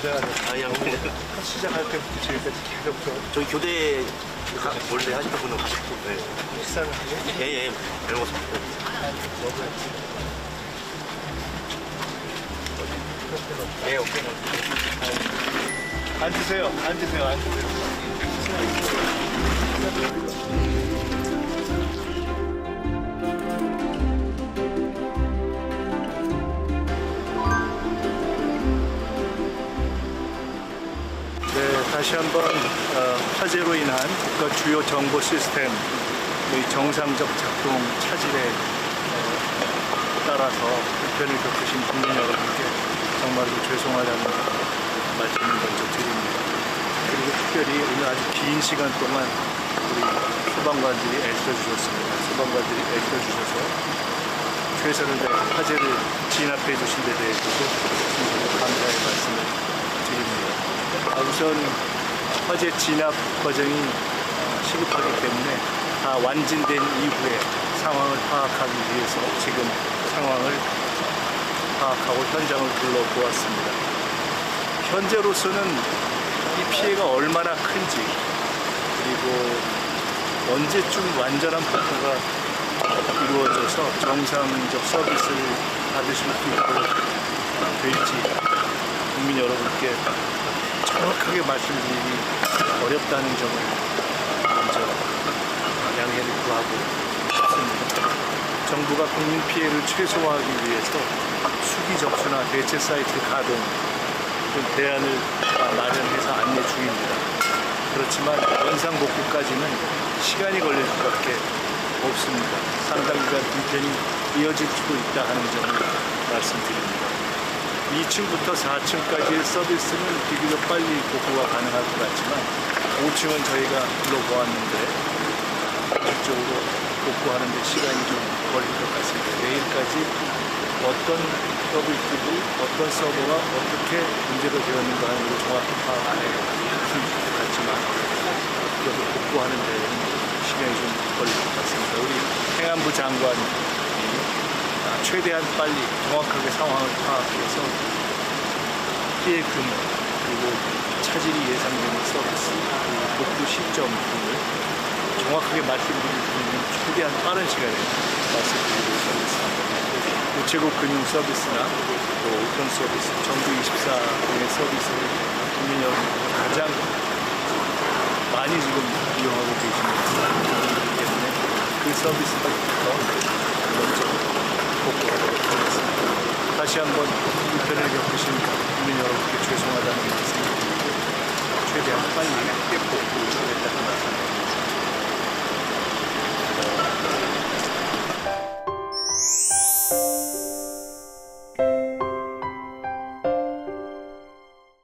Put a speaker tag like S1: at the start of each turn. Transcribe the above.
S1: 고생하셨어요.
S2: 아, 양
S1: 시작할 때부터 지금까지 계속 저
S2: 저희 교대 가, 원래 하시던 분은 가셨고, 네.
S1: 식사를 하고
S2: 예, 예, 잘 먹었습니다. 예, 오케이.
S1: 앉으세요. 앉으세요. 앉으세요. 다시 한번 어, 화재로 인한 국가 주요 정보 시스템의 정상적 작동 차질에 어, 따라서 불편을 겪으신 국민 여러분께 정말로 죄송하다는 말씀을 먼저 드립니다. 그리고 특별히 오늘 아주 긴 시간 동안 우리 소방관들이 애써 주셨습니다. 소방관들이 애써 주셔서 최선을 다해 화재를 진압해 주신 데 대해서도 감사의 말씀을 드립니다. 아, 우선 화재 진압 과정이 어, 시급하기 때문에 다 완진된 이후에 상황을 파악하기 위해서 지금 상황을 파악하고 현장을 둘러보았습니다. 현재로서는 이 피해가 얼마나 큰지 그리고 언제쯤 완전한 복구가 이루어져서 정상적 서비스를 받으실 수 있도록 될지 국민 여러분께 정확하게 말씀드리기 어렵다는 점을 먼저 양해를 구하고 싶습니다. 정부가 국민 피해를 최소화하기 위해서 수기 접수나 대체 사이트 가동 좀 대안을 마련해서 안내 중입니다. 그렇지만 원상 복구까지는 시간이 걸릴 수밖에 없습니다. 상당 기간 불편이 이어질 수도 있다 하는 점을 말씀드립니다. 2층부터 4층까지의 서비스는 비교적 빨리 복구가 가능할 것 같지만 5층은 저희가 불러보았는데 본격적으로 복구하는 데 시간이 좀 걸릴 것 같습니다. 내일까지 어떤 서비스들이 어떤 서버가 어떻게 문제가 되었는가 하는 걸 정확히 파악해 수 있을 것 같지만 그것을 복구하는 데 시간이 좀 걸릴 것 같습니다. 우리 행안부 장관이 아, 최대한 빨리 정확하게 상황을 파악해서 피해 규모 그리고 차질이 예상되는 서비스 그리고 복구 시점 등을 정확하게 말씀드릴 수 있는 최대한 빠른 시간에 말씀드리도록 하겠습니다. 우체국 금융 서비스나 또 오픈 서비스, 정부 24 등의 서비스를 국민 여러분 가장 많이 지금 이용하고 계시는 분이기 때문에 그 서비스부터 먼저 복구하도록 하겠습니 다. 다시 한번 불편을 겪으신 국민 여러분께 죄송하다는 말씀 최대한 빨리 복구하겠다는 말씀 드립니다.